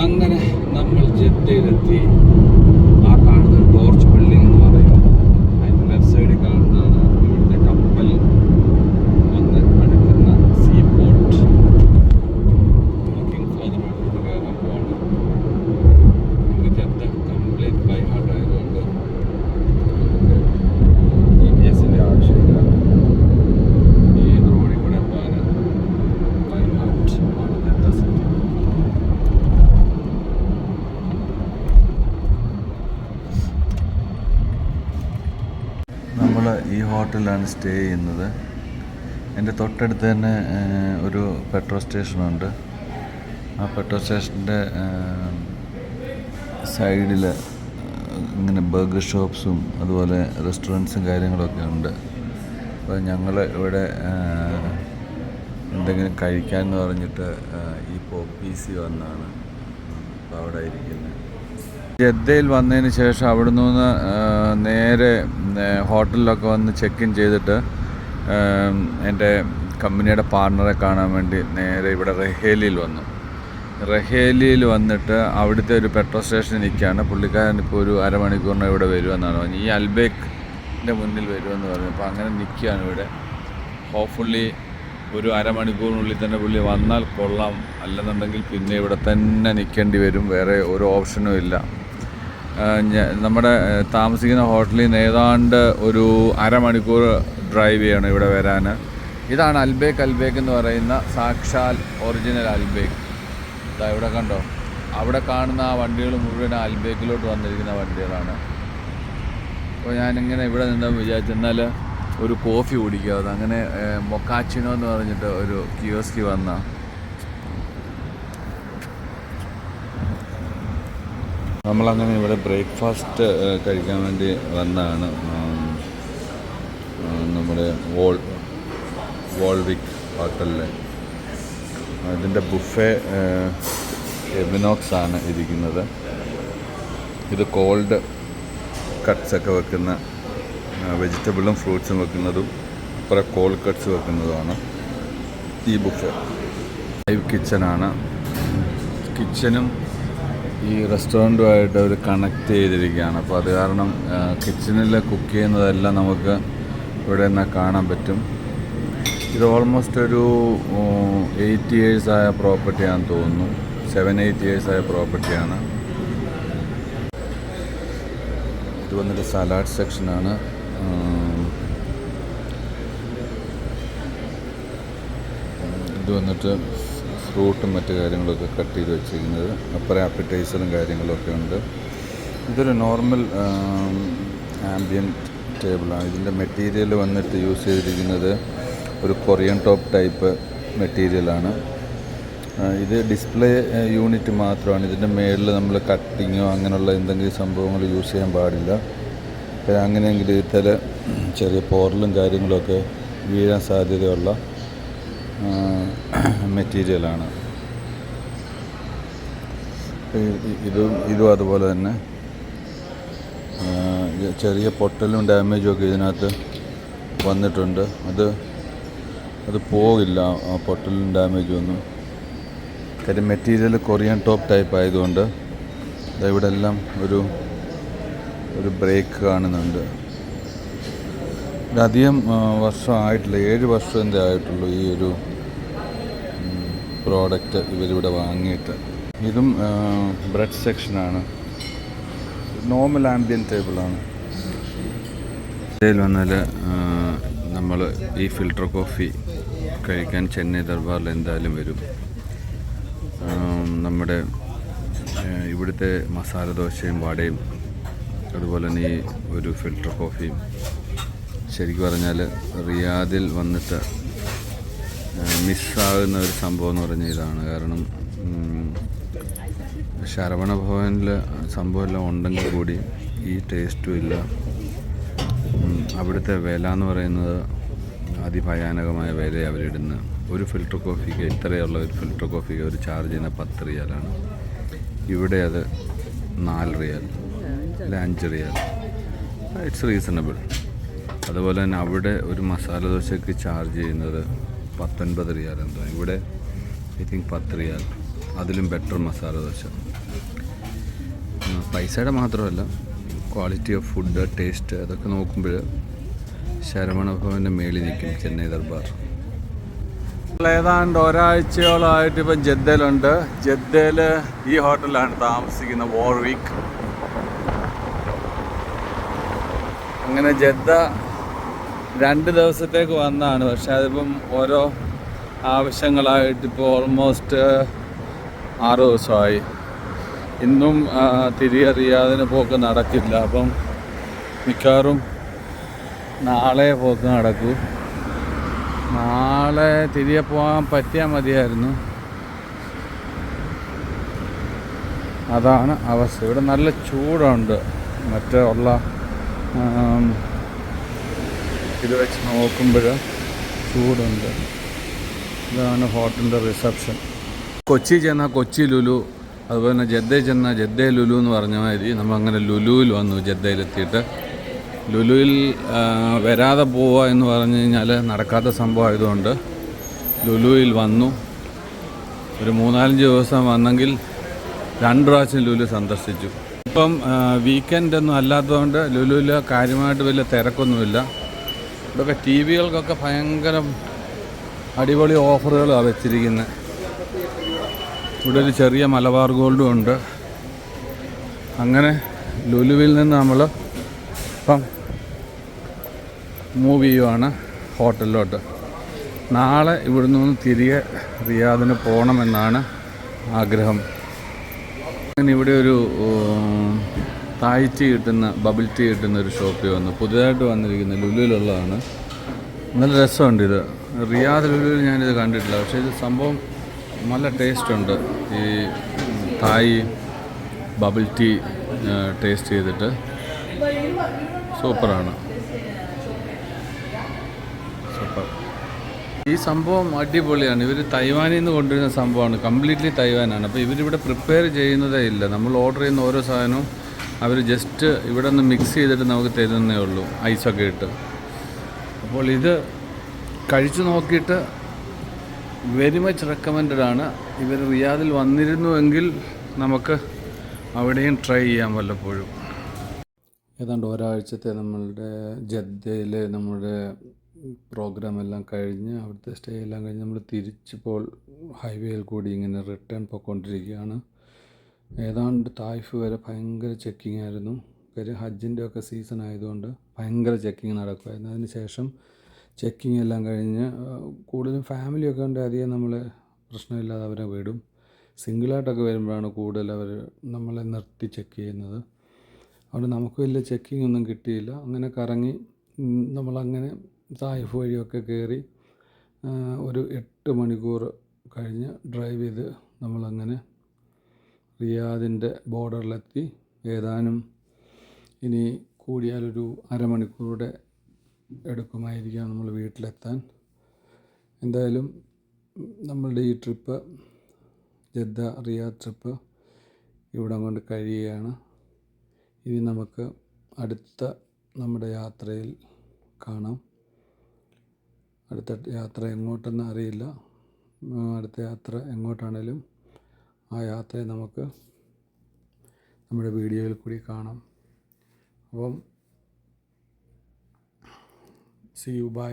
അങ്ങനെ നമ്മൾ ജദ്ദയിലെത്തി ആ കാണുന്ന ടോർച്ച് ബിൽഡിംഗ് എന്ന് പറയും അതിന്റെ ലെഫ്റ്റ് സൈഡിൽ കാണുന്നതാണ് ഇവിടുത്തെ കപ്പൽ വന്ന് അടുക്കുന്ന sea port looking for the കയറാൻ പോകണം നമുക്ക് ജദ്ദ കംപ്ലീറ്റ് ബൈ ഹാർട്ട് ആയതുകൊണ്ട് ജി പി എസിന്റെ ആവശ്യമില്ല ഈ റോഡിൽ കൂടെ പോകാൻ ബൈ ഹാർട്ട് ആണ് ജദ്ദ സിറ്റി നമ്മൾ ഈ ഹോട്ടലിലാണ് സ്റ്റേ ചെയ്യുന്നത്. എന്റെ തൊട്ടടുത്ത് തന്നെ ഒരു പെട്രോൾ സ്റ്റേഷനുണ്ട് ആ പെട്രോൾ സ്റ്റേഷന്റെ സൈഡിൽ ഇങ്ങനെ ബർഗർ ഷോപ്സും അതുപോലെ റെസ്റ്റോറന്റ്സും കാര്യങ്ങളൊക്കെ ഉണ്ട്. അപ്പോൾ ഞങ്ങൾ ഇവിടെ എന്തെങ്കിലും കഴിക്കാൻ എന്ന് പറഞ്ഞിട്ട് ഈ പോപ്പീസി വന്നാണ്. അപ്പോൾ അവിടെ ഇരിക്കുന്നത് ജദ്ദയിൽ വന്നതിന് ശേഷം അവിടെ നിന്ന് നേരെ ഹോട്ടലിലൊക്കെ വന്ന് ചെക്ക് ഇൻ ചെയ്തിട്ട് എന്റെ കമ്പനിയുടെ പാർട്ണറെ കാണാൻ വേണ്ടി നേരെ ഇവിടെ റഹേലിയിൽ വന്നു. റഹേലിയിൽ വന്നിട്ട് അവിടുത്തെ ഒരു പെട്രോൾ സ്റ്റേഷനിൽ നിൽക്കുകയാണ്. പുള്ളിക്കാരൻ ഇപ്പോൾ ഒരു അരമണിക്കൂറിന് ഇവിടെ വരുമെന്നാണ് പറഞ്ഞത്. ഈ അൽബേക്കിന്റെ മുന്നിൽ വരുമെന്ന് പറഞ്ഞു. അപ്പോൾ അങ്ങനെ നിൽക്കുകയാണ് ഇവിടെ. ഹോപ്പ്ഫുള്ളി ഒരു അരമണിക്കൂറിനുള്ളിൽ തന്നെ പുള്ളി വന്നാൽ കൊള്ളാം. അല്ലെന്നുണ്ടെങ്കിൽ പിന്നെ ഇവിടെ തന്നെ നിൽക്കേണ്ടി വരും. വേറെ ഒരു ഓപ്ഷനും ഇല്ല. നമ്മുടെ താമസിക്കുന്ന ഹോട്ടലിൽ നിന്ന് ഏതാണ്ട് ഒരു അരമണിക്കൂർ ഡ്രൈവ് ചെയ്യണം ഇവിടെ വരാൻ. ഇതാണ് അൽബേക്ക് അൽബേക്ക് എന്ന് പറയുന്ന സാക്ഷാൽ ഒറിജിനൽ അൽബേക്ക് ഇതാ ഇവിടെ കണ്ടോ? അവിടെ കാണുന്ന ആ വണ്ടികൾ മുഴുവൻ അൽബേക്കിലോട്ട് വന്നിരിക്കുന്ന വണ്ടികളാണ്. അപ്പോൾ ഞാനിങ്ങനെ ഇവിടെ നിന്ന് വിചാരിച്ചു എന്നാൽ ഒരു കോഫി കുടിക്കാവുന്ന അങ്ങനെ മൊക്കാച്ചിനോ എന്ന് പറഞ്ഞിട്ട് ഒരു കിയോസ്കി വന്ന. നമ്മളങ്ങനെ ഇവിടെ ബ്രേക്ക്ഫാസ്റ്റ് കഴിക്കാൻ വേണ്ടി വന്നതാണ് നമ്മുടെ വോൾ വോൾവിക് ഹോട്ടലിലെ. ഇതിന്റെ ബുഫേ എബിനോക്സ് ആണ് ഇരിക്കുന്നത്. ഇത് കോൾഡ് കട്ട്സ് ഒക്കെ വെക്കുന്ന വെജിറ്റബിളും ഫ്രൂട്ട്സും വെക്കുന്നതും അപ്പുറം കോൾഡ് കട്ട്സ് വെക്കുന്നതുമാണ് ഈ ബുഫേ. ലൈവ് കിച്ചനാണ് കിച്ചനും ഈ റെസ്റ്റോറന്റുമായിട്ട് അവർ കണക്ട് ചെയ്തിരിക്കുകയാണ്. അപ്പോൾ അത് കാരണം കിച്ചണിൽ കുക്ക് ചെയ്യുന്നതെല്ലാം നമുക്ക് ഇവിടെ നിന്ന് കാണാൻ പറ്റും. ഇത് ഓൾമോസ്റ്റ് ഒരു എയ്റ്റ് ഇയേഴ്സ് ആയ പ്രോപ്പർട്ടിയാണെന്ന് തോന്നുന്നു. സെവൻ എയ്റ്റ് ഇയേഴ്സ് ആയ പ്രോപ്പർട്ടിയാണ് ഇത് വന്നിട്ട് സലാഡ് സെക്ഷനാണ് ഇത് വന്നിട്ട് ഫ്രൂട്ടും മറ്റു കാര്യങ്ങളൊക്കെ കട്ട് ചെയ്ത് വെച്ചിരിക്കുന്നത് അപ്പുറം ആപ്പിറ്റൈസറും കാര്യങ്ങളൊക്കെ ഉണ്ട്. ഇതൊരു നോർമൽ ആംബിയൻ ടേബിളാണ് ഇതിന്റെ മെറ്റീരിയൽ വന്നിട്ട് യൂസ് ചെയ്തിരിക്കുന്നത് ഒരു കൊറിയൻ ടോപ്പ് ടൈപ്പ് മെറ്റീരിയലാണ് ഇത് ഡിസ്പ്ലേ യൂണിറ്റ് മാത്രമാണ്. ഇതിന്റെ മേളിൽ നമ്മൾ കട്ടിങ്ങോ അങ്ങനെയുള്ള എന്തെങ്കിലും സംഭവങ്ങൾ യൂസ് ചെയ്യാൻ പാടില്ല. അങ്ങനെയെങ്കിൽ ഇതിൽ ചെറിയ പോറലും കാര്യങ്ങളൊക്കെ വീഴാൻ സാധ്യതയുള്ള മെറ്റീരിയലാണ്. ഇതും ഇതും അതുപോലെ തന്നെ. ചെറിയ പൊട്ടലും ഡാമേജും ഒക്കെ ഇതിനകത്ത് വന്നിട്ടുണ്ട്. അത് അത് പോകില്ല ആ പൊട്ടലും ഡാമേജും ഒന്നും. കാര്യം മെറ്റീരിയൽ കൊറിയൻ ടോപ്പ് ടൈപ്പ് ആയതുകൊണ്ട് ഇവിടെ എല്ലാം ഒരു ഒരു ബ്രേക്ക് കാണുന്നുണ്ട്. അധികം വർഷമായിട്ടില്ല. ഏഴ് വർഷം എന്തേ ആയിട്ടുള്ളൂ ഈ ഒരു പ്രോഡക്റ്റ് ഇവരിവിടെ വാങ്ങിയിട്ട്. ഇതും ബ്രെഡ് സെക്ഷനാണ് നോർമൽ ആംബിയൻ ടേബിളാണ് ഇന്ത്യയിൽ വന്നാൽ നമ്മൾ ഈ ഫിൽട്ടർ കോഫി കഴിക്കാൻ ചെന്നൈ ദർബാറിൽ എന്തായാലും വരും. നമ്മുടെ ഇവിടുത്തെ മസാല ദോശയും വടയും അതുപോലെ തന്നെ ഈ ഒരു ഫിൽട്ടർ കോഫിയും ശരിക്കും പറഞ്ഞാൽ റിയാദിൽ വന്നിട്ട് മിസ്സാകുന്ന ഒരു സംഭവം എന്ന് പറഞ്ഞ ഇതാണ്. കാരണം ശരവണ ഭവനിൽ സംഭവം എല്ലാം ഉണ്ടെങ്കിൽ കൂടി ഈ ടേസ്റ്റും ഇല്ല. അവിടുത്തെ വില എന്ന് പറയുന്നത് അതിഭയാനകമായ വില അവരിടുന്നത് ഒരു ഫിൽട്ടർ കോഫിക്ക് ഇത്രയുള്ള ഒരു ഫിൽട്ടർ കോഫിക്ക് അവർ ചാർജ് ചെയ്യുന്ന പത്ത് റിയാലാണ്. ഇവിടെ അത് നാല് റിയാൽ അല്ല അഞ്ച് റിയാൽ. It's reasonable. അതുപോലെ തന്നെ അവിടെ ഒരു മസാല ദോശയ്ക്ക് ചാർജ് ചെയ്യുന്നത് പത്തൊൻപത് റിയാൽ എന്തോ. ഇവിടെ ഐ തിങ്ക് പത്ത് റിയാൽ അതിലും ബെറ്റർ മസാല ദോശ. പൈസയുടെ മാത്രമല്ല ക്വാളിറ്റി ഓഫ് ഫുഡ് ടേസ്റ്റ് അതൊക്കെ നോക്കുമ്പോൾ ശരവണ ഭവന്റെ മേളിൽ നിൽക്കും ചെന്നൈ ദർബാർ. ഏതാണ്ട് ഒരാഴ്ചയോളമായിട്ട് ഇപ്പം ജദ്ദയിലുണ്ട്. ജദ്ദയിൽ ഈ ഹോട്ടലിലാണ് താമസിക്കുന്നത് വോർവിക് അങ്ങനെ ജദ്ദ രണ്ട് ദിവസത്തേക്ക് വന്നതാണ് പക്ഷെ അതിപ്പം ഓരോ ആവശ്യങ്ങളായിട്ട് ഇപ്പോൾ ഓൾമോസ്റ്റ് ആറ് ദിവസമായി. ഇന്നും തിരിയറിയാതിന് പോക്ക് നടക്കില്ല. അപ്പം മിക്കവാറും നാളെ പോക്ക് നടക്കൂ. നാളെ തിരികെ പോകാൻ പറ്റിയാൽ മതിയായിരുന്നു. അതാണ് അവസ്ഥ. ഇവിടെ നല്ല ചൂടുണ്ട്. മറ്റുള്ള ഇത് വെച്ച് നോക്കുമ്പോൾ ചൂടുണ്ട്. ഇതാണ് ഹോട്ടലിന്റെ റിസപ്ഷൻ. കൊച്ചി ചെന്ന കൊച്ചി ലുലു അതുപോലെ തന്നെ ജദ്ദയിൽ ചെന്ന ജദ്ദ ലുലു എന്ന് പറഞ്ഞ മാതിരി നമ്മൾ അങ്ങനെ ലുലുവിൽ വന്നു ജദ്ദയിലെത്തിയിട്ട്. ലുലുവിൽ വരാതെ പോവുക എന്ന് പറഞ്ഞു കഴിഞ്ഞാൽ നടക്കാത്ത സംഭവം ആയതുകൊണ്ട് ലുലുവിൽ വന്നു. ഒരു മൂന്നാലഞ്ച് ദിവസം വന്നെങ്കിൽ രണ്ട് പ്രാവശ്യം ലുലു സന്ദർശിച്ചു. ഇപ്പം വീക്കെൻഡൊന്നും അല്ലാത്തതുകൊണ്ട് ലുലുവിൽ കാര്യമായിട്ട് വലിയ തിരക്കൊന്നുമില്ല. ഇവിടെയൊക്കെ ടി വികൾക്കൊക്കെ ഭയങ്കര അടിപൊളി ഓഫറുകളാണ് വെച്ചിരിക്കുന്നത് ഇവിടെ ഒരു ചെറിയ മലബാർ ഗോൾഡും ഉണ്ട്. അങ്ങനെ ലുലുവിൽ നിന്ന് നമ്മൾ ഇപ്പം മൂവ് ചെയ്യുവാണ് ഹോട്ടലിലോട്ട്. നാളെ ഇവിടുന്ന് നിന്ന് തിരികെ റിയാദിന് പോകണമെന്നാണ് ആഗ്രഹം. അങ്ങനെ ഇവിടെ ഒരു ടീ കിട്ടുന്ന ബബിൾ ടീ കിട്ടുന്ന ഒരു ഷോപ്പിൽ വന്നു. പുതിയതായിട്ട് വന്നിരിക്കുന്ന ലുലുവിലുള്ളതാണ്. നല്ല രസമുണ്ട് ഇത്. റിയാദ് ലുലുവിൽ ഞാനിത് കണ്ടിട്ടില്ല. പക്ഷേ ഇത് സംഭവം നല്ല ടേസ്റ്റ് ഉണ്ട് ഈ തായ് ബബിൾ ടീ ടേസ്റ്റ് ചെയ്തിട്ട് സൂപ്പറാണ്. സൂപ്പർ. ഈ സംഭവം അടിപൊളിയാണ്. ഇവർ തൈവാനിൽ നിന്ന് കൊണ്ടുവരുന്ന സംഭവമാണ്. കംപ്ലീറ്റ്ലി തൈവാനാണ്. അപ്പോൾ ഇവരിവിടെ പ്രിപ്പയർ ചെയ്യുന്നതേ ഇല്ല. നമ്മൾ ഓർഡർ ചെയ്യുന്ന ഓരോ സാധനവും അവർ ജസ്റ്റ് ഇവിടെ നിന്ന് മിക്സ് ചെയ്തിട്ട് നമുക്ക് തരുന്നേ ഉള്ളൂ ഐസൊക്കെ ഇട്ട്. അപ്പോൾ ഇത് കഴിച്ചു നോക്കിയിട്ട് വെരി മച്ച് റെക്കമെൻഡഡ് ആണ്. ഇവർ റിയാദിൽ വന്നിരുന്നുവെങ്കിൽ നമുക്ക് അവിടെയും ട്രൈ ചെയ്യാം വല്ലപ്പോഴും. ഏതാണ്ട് ഒരാഴ്ചത്തെ നമ്മളുടെ ജദ്ദയിലെ നമ്മുടെ പ്രോഗ്രാം എല്ലാം കഴിഞ്ഞ് അവിടുത്തെ സ്റ്റേ എല്ലാം കഴിഞ്ഞ് നമ്മൾ തിരിച്ചിപ്പോൾ ഹൈവേയിൽ കൂടി ഇങ്ങനെ റിട്ടേൺ പോയിക്കൊണ്ടിരിക്കുകയാണ്. ഏതാണ്ട് തായ്ഫ് വരെ ഭയങ്കര ചെക്കിംഗ് ആയിരുന്നു. കാര്യം ഹജ്ജിന്റെ ഒക്കെ സീസൺ ആയതുകൊണ്ട് ഭയങ്കര ചെക്കിങ് നടക്കുമായിരുന്നു അതിന് ശേഷം ചെക്കിങ് എല്ലാം കഴിഞ്ഞ് കൂടുതലും ഫാമിലിയൊക്കെ ഉണ്ട് അധികം നമ്മൾ പ്രശ്നമില്ലാതെ അവരെ വിടും. സിംഗിളായിട്ടൊക്കെ വരുമ്പോഴാണ് കൂടുതൽ അവർ നമ്മളെ നിർത്തി ചെക്ക് ചെയ്യുന്നത്. അതുകൊണ്ട് നമുക്ക് വലിയ ചെക്കിംഗ് ഒന്നും കിട്ടിയില്ല. അങ്ങനെ കറങ്ങി നമ്മളങ്ങനെ തായ്ഫ് വഴിയൊക്കെ കയറി ഒരു എട്ട് മണിക്കൂർ കഴിഞ്ഞ് ഡ്രൈവ് ചെയ്ത് നമ്മളങ്ങനെ റിയാദിന്റെ ബോർഡറിലെത്തി. ഏതാനും ഇനി കൂടിയാലൊരു അരമണിക്കൂറുടെ എടുക്കുമായിരിക്കാം നമ്മൾ വീട്ടിലെത്താൻ. എന്തായാലും നമ്മളുടെ ഈ ട്രിപ്പ് ജദ്ദ റിയാദ് ട്രിപ്പ് ഇവിടെ കൊണ്ട് കഴിയുകയാണ്. ഇനി നമുക്ക് അടുത്ത നമ്മുടെ യാത്രയിൽ കാണാം. അടുത്ത യാത്ര എങ്ങോട്ടെന്ന് അറിയില്ല. അടുത്ത യാത്ര എങ്ങോട്ടാണേലും ആ യാത്രയെ നമുക്ക് നമ്മുടെ വീഡിയോയിൽ കൂടി കാണാം. അപ്പം സി യു ബൈ